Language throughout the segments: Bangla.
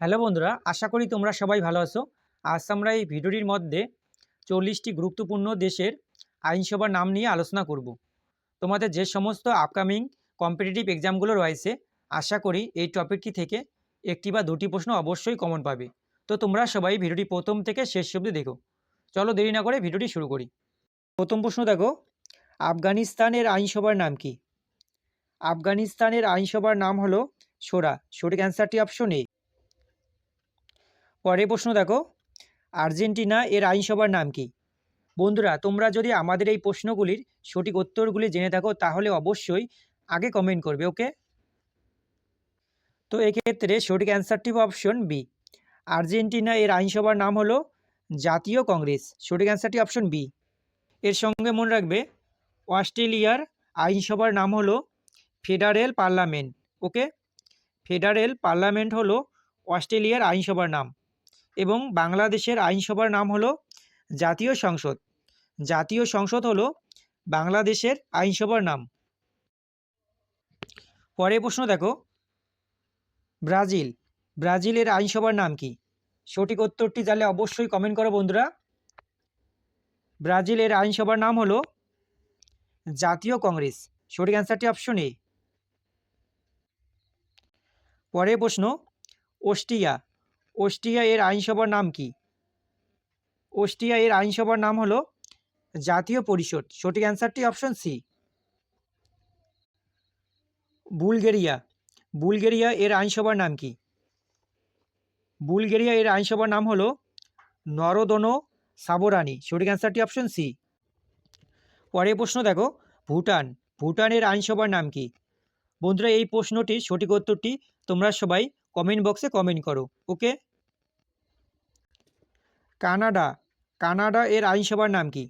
হ্যালো বন্ধুরা, আশা করি তোমরা সবাই ভালো আছো। আজ আমরা এই ভিডিওটির মধ্যে চল্লিশটি গুরুত্বপূর্ণ দেশের আইনসভার নাম নিয়ে আলোচনা করব। তোমাদের যে সমস্ত আপকামিং কম্পিটিটিভ এক্সামগুলো রয়েছে, আশা করি এই টপিকটি থেকে একটি বা দুটি প্রশ্ন অবশ্যই কমন পাবে। তো তোমরা সবাই ভিডিওটি প্রথম থেকে শেষ অবধি দেখো। চলো দেরি না করে ভিডিওটি শুরু করি। প্রথম প্রশ্ন দেখো, আফগানিস্তানের আইনসভার নাম কি? আফগানিস্তানের আইনসভার নাম হলো সোরা। সঠিক অ্যান্সারটি অপশন এ পরের প্রশ্ন দেখো। আর্জেন্টিনা এর আইনসভার নাম কি? বন্ধুরা, তোমরা যদি আমাদের এই প্রশ্নগুলির সঠিক উত্তরগুলি জেনে থাকো, তাহলে অবশ্যই আগে কমেন্ট করবে ওকে তো এক্ষেত্রে সঠিক অ্যান্সারটি অপশন বি আর্জেন্টিনা এর আইনসভার নাম হলো জাতীয় কংগ্রেস। সঠিক অ্যান্সারটি অপশন বি এর সঙ্গে মনে রাখবে, অস্ট্রেলিয়ার আইনসভার নাম হলো federal parliament okay federal parliament হলো অস্ট্রেলিয়ার আইনসভার নাম। এবং বাংলাদেশের আইনসভার নাম হলো জাতীয় সংসদ। জাতীয় সংসদ হলো বাংলাদেশের আইনসভার নাম। পরের প্রশ্ন দেখো। ব্রাজিল। ব্রাজিলের আইনসভার নাম কি? সঠিক উত্তরটি জানলে অবশ্যই কমেন্ট করো বন্ধুরা। ব্রাজিলের আইনসভার নাম হলো জাতীয় কংগ্রেস। সঠিক অ্যান্সারটি অপশন এ পরের প্রশ্ন, অস্ট্রিয়া। অস্ট্রিয়া এর আইনসভার নাম কি? অস্ট্রিয়া এর আইনসভার নাম হলো জাতীয় পরিষদ। সঠিক অ্যান্সারটি অপশন সি। বুলগেরিয়া। বুলগেরিয়া এর আইনসভার নাম কি? বুলগেরিয়া এর আইনসভার নাম হলো নরদনো সাবোরানি। সঠিক অ্যান্সারটি অপশন সি। পরের প্রশ্ন দেখো, ভুটান। ভুটানের আইনসভার নাম কি? বন্ধুরা, এই প্রশ্নটির সঠিক উত্তরটি তোমরা সবাই কমেন্ট বক্সে কমেন্ট করো ওকে কানাডা। কানাডা এর আইনসভার নাম কি?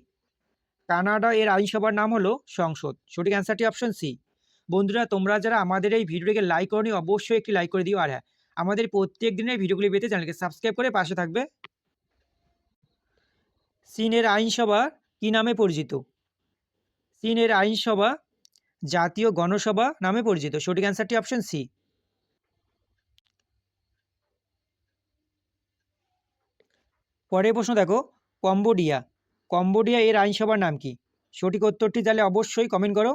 কানাডা এর আইনসভার নাম হলো সংসদ। সঠিক অ্যান্সারটি অপশন সি বন্ধুরা, তোমরা যারা আমাদের এই ভিডিওটিকে লাইক করনি, অবশ্যই একটি লাইক করে দিও। আর হ্যাঁ আমাদের প্রত্যেক দিনের ভিডিওগুলি পেতে চ্যানেলকে সাবস্ক্রাইব করে পাশে থাকবে। চীনের আইনসভা কী নামে পরিচিত? চীনের আইনসভা জাতীয় গণসভা নামে পরিচিত। সঠিক অ্যান্সারটি অপশন সি পরের প্রশ্ন দেখো, কম্বোডিয়া। কম্বোডিয়া এর আইনসভার নাম কি? সঠিক উত্তরটি জানলে অবশ্যই কমেন্ট করো।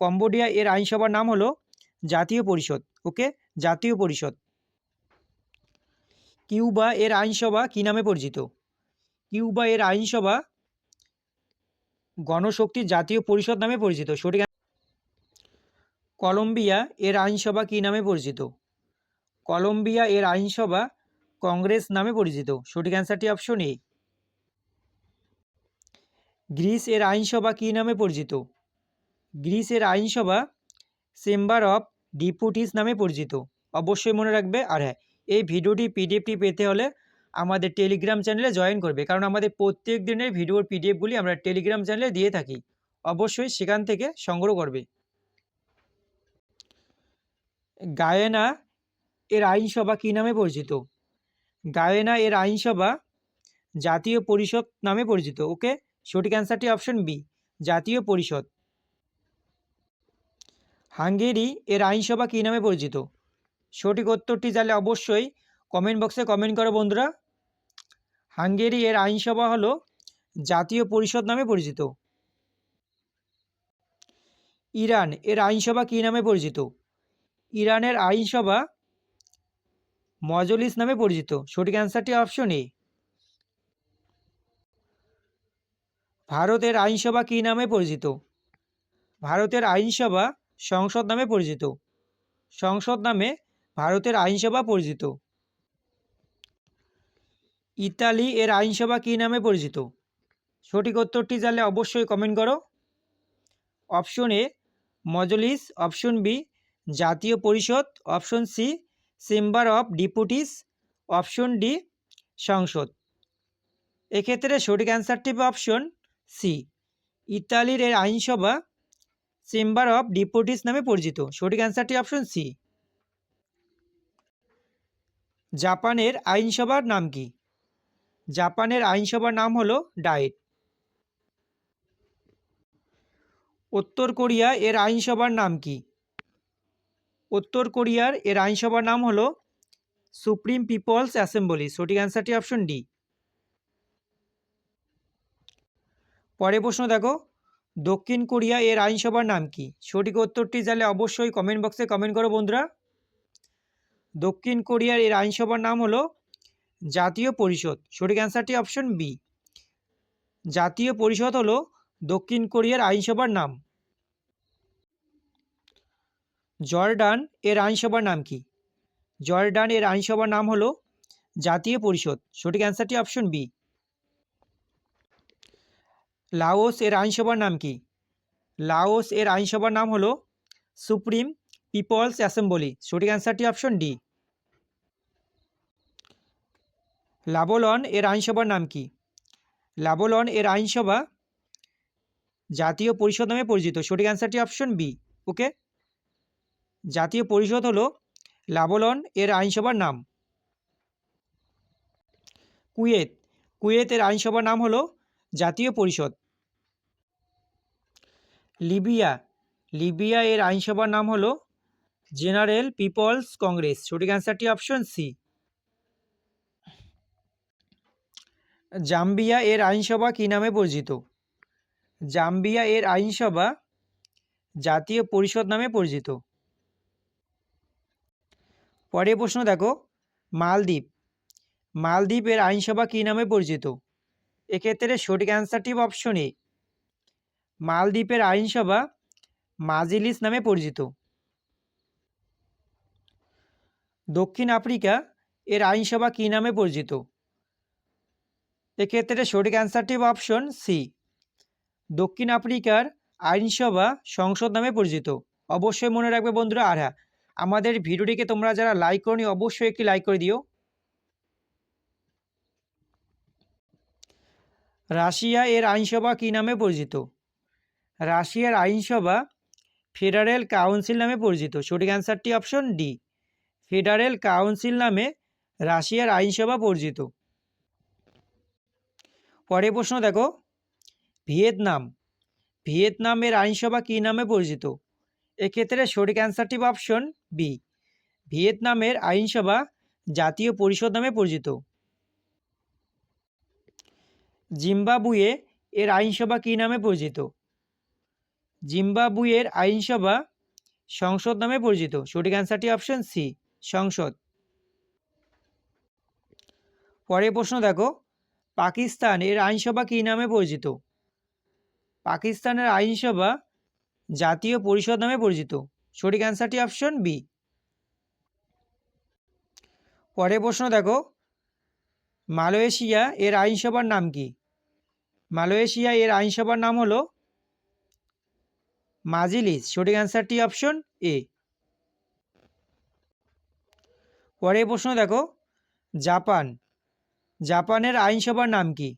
কম্বোডিয়া এর আইনসভার নাম হলো জাতীয় পরিষদ ওকে জাতীয় পরিষদ। কিউবা এর আইনসভা কী নামে পরিচিত? কিউবা এর আইনসভা গণশক্তি জাতীয় পরিষদ নামে পরিচিত। সঠিক কলম্বিয়া এর আইনসভা কী নামে পরিচিত? কলম্বিয়া এর আইনসভা কংগ্রেস নামে পরিচিত। সঠিক অ্যান্সারটি অপশন এ গ্রিস এর আইনসভা কী নামে পরিচিত? গ্রিসের আইনসভা চেম্বার অফ ডিপুটিস নামে পরিচিত। অবশ্যই মনে রাখবে, আর হ্যাঁ এই ভিডিওটি পিডিএফটি পেতে হলে আমাদের টেলিগ্রাম চ্যানেলে জয়েন করবে, কারণ আমাদের প্রত্যেক দিনের ভিডিওর পিডিএফগুলি আমরা টেলিগ্রাম চ্যানেলে দিয়ে থাকি। অবশ্যই সেখান থেকে সংগ্রহ করবে। গায়েনা এর আইনসভা কী নামে পরিচিত? গায়েনা এর আইনসভা জাতীয় পরিষদ নামে পরিচিত। ওকে? সঠিক অ্যান্সারটি অপশন বি জাতীয় পরিষদ। হাঙ্গেরি এর আইনসভা কী নামে পরিচিত? সঠিক উত্তরটি জানলে অবশ্যই কমেন্ট বক্সে কমেন্ট করো বন্ধুরা। হাঙ্গেরি এর আইনসভা হলো জাতীয় পরিষদ নামে পরিচিত। ইরান এর আইনসভা কী নামে পরিচিত? ইরানের আইনসভা মজলিস নামে পরিচিত। সঠিক অ্যান্সারটি অপশন এ ভারতের আইনসভা কী নামে পরিচিত? ভারতের আইনসভা সংসদ নামে পরিচিত। সংসদ নামে ভারতের আইনসভা পরিচিত। ইতালি এর আইনসভা কী নামে পরিচিত? সঠিক উত্তরটি জানলে অবশ্যই কমেন্ট করো। Option A Majlis. Option B জাতীয় পরিষদ। Option C chamber of deputies option D সংসদ এক্ষেত্রে সঠিক অ্যান্সারটি অপশন সি ইতালির এর আইনসভা চেম্বার অফ ডিপুটিস নামে পরিচিত। সঠিক অ্যান্সারটি অপশন সি জাপানের আইনসভার নাম কি? জাপানের আইনসভার নাম হলো ডায়েট। উত্তর কোরিয়া এর আইনসভার নাম কি? উত্তর কোরিয়ার এর আইনসভার নাম হলো সুপ্রিম পিপলস অ্যাসেম্বলি। সঠিক অ্যান্সারটি অপশন ডি। পরে প্রশ্ন দেখো, দক্ষিণ কোরিয়া এর আইনসভার নাম কি? সঠিক উত্তরটি জানলে অবশ্যই কমেন্ট বক্সে কমেন্ট করো বন্ধুরা। দক্ষিণ কোরিয়ার এর আইনসভার নাম হলো জাতীয় পরিষদ। সঠিক অ্যান্সারটি অপশন বি। জাতীয় পরিষদ হলো দক্ষিণ কোরিয়ার আইনসভার নাম। জর্ডান এর আইনসভার নাম কি? জর্ডান এর আইনসভার নাম হলো জাতীয় পরিষদ। সঠিক অ্যান্সারটি অপশন বি লাওস এর আইনসভার নাম কি? লাওস এর আইনসভার নাম হলো সুপ্রিম পিপলস অ্যাসেম্বলি। সঠিক অ্যান্সারটি অপশন ডি লাবোলন এর আইনসভার নাম কি? লাবোলন এর আইনসভা জাতীয় পরিষদ নামে পরিচিত। সঠিক অ্যান্সারটি অপশন বি ওকে জাতীয় পরিষদ হলো লাবোলন এর আইনসভার নাম। কুয়েত কুয়েতের আইনসভার নাম হলো জাতীয় পরিষদ। লিবিয়া লিবিয়া এর আইনসভার নাম হলো জেনারেল পিপলস কংগ্রেস। সঠিক অ্যান্সারটি অপশন সি জাম্বিয়া এর আইনসভা কী নামে পরিচিত? জাম্বিয়া এর আইনসভা জাতীয় পরিষদ নামে পরিচিত। পরের প্রশ্ন দেখো, মালদ্বীপ। মালদ্বীপের আইনসভা কী নামে পরিচিত? এক্ষেত্রে সঠিক অ্যান্সারটি অপশন এ। মালদ্বীপের আইনসভা মাজেলিস নামে পরিচিত। দক্ষিণ আফ্রিকা এর আইনসভা কী নামে পরিচিত? এক্ষেত্রে সঠিক অ্যান্সারটি অপশন সি। দক্ষিণ আফ্রিকার আইনসভা সংসদ নামে পরিচিত। অবশ্যই মনে রাখবে বন্ধুরা, আর হ্যাঁ আমাদের ভিডিওটিকে তোমরা যারা লাইক করনি, অবশ্যই একটি লাইক করে দিও। রাশিয়া এর আইনসভা কী নামে পরিচিত? রাশিয়ার আইনসভা ফেডারেল কাউন্সিল নামে পরিচিত। সঠিক অ্যান্সারটি অপশন ডি ফেডারেল কাউন্সিল নামে রাশিয়ার আইনসভা পরিচিত। পরের প্রশ্ন দেখো। ভিয়েতনাম। ভিয়েতনামের আইনসভা কী নামে পরিচিত? এক্ষেত্রে সঠিক অ্যান্সারটি অপশন বি ভিয়েতনামের আইনসভা জাতীয় পরিষদ নামে পরিচিত। জিম্বাবুয়ে এর আইনসভা কী নামে পরিচিত? জিম্বাবুয়ের আইনসভা সংসদ নামে পরিচিত। সঠিক অ্যান্সারটি অপশন সি সংসদ। পরের প্রশ্ন দেখো। পাকিস্তান এর আইনসভা কী নামে পরিচিত? পাকিস্তানের আইনসভা জাতীয় পরিষদ নামে পরিচিত। সঠিক অ্যান্সারটি অপশন বি পরের প্রশ্ন দেখো। মালয়েশিয়া এর আইনসভার নাম কি? মালয়েশিয়া এর আইনসভার নাম হলো মাজিলিস। সঠিক অ্যান্সারটি অপশন এ পরের প্রশ্ন দেখো। জাপান। জাপানের আইনসভার নাম কি?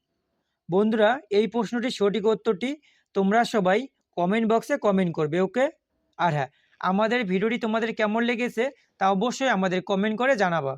বন্ধুরা, এই প্রশ্নটির সঠিক উত্তরটি তোমরা সবাই কমেন্ট বক্সে কমেন্ট করবে ওকে আর হ্যাঁ আমাদের ভিডিওটি তোমাদের কেমন লেগেছে তা অবশ্যই আমাদের কমেন্ট করে জানাবা।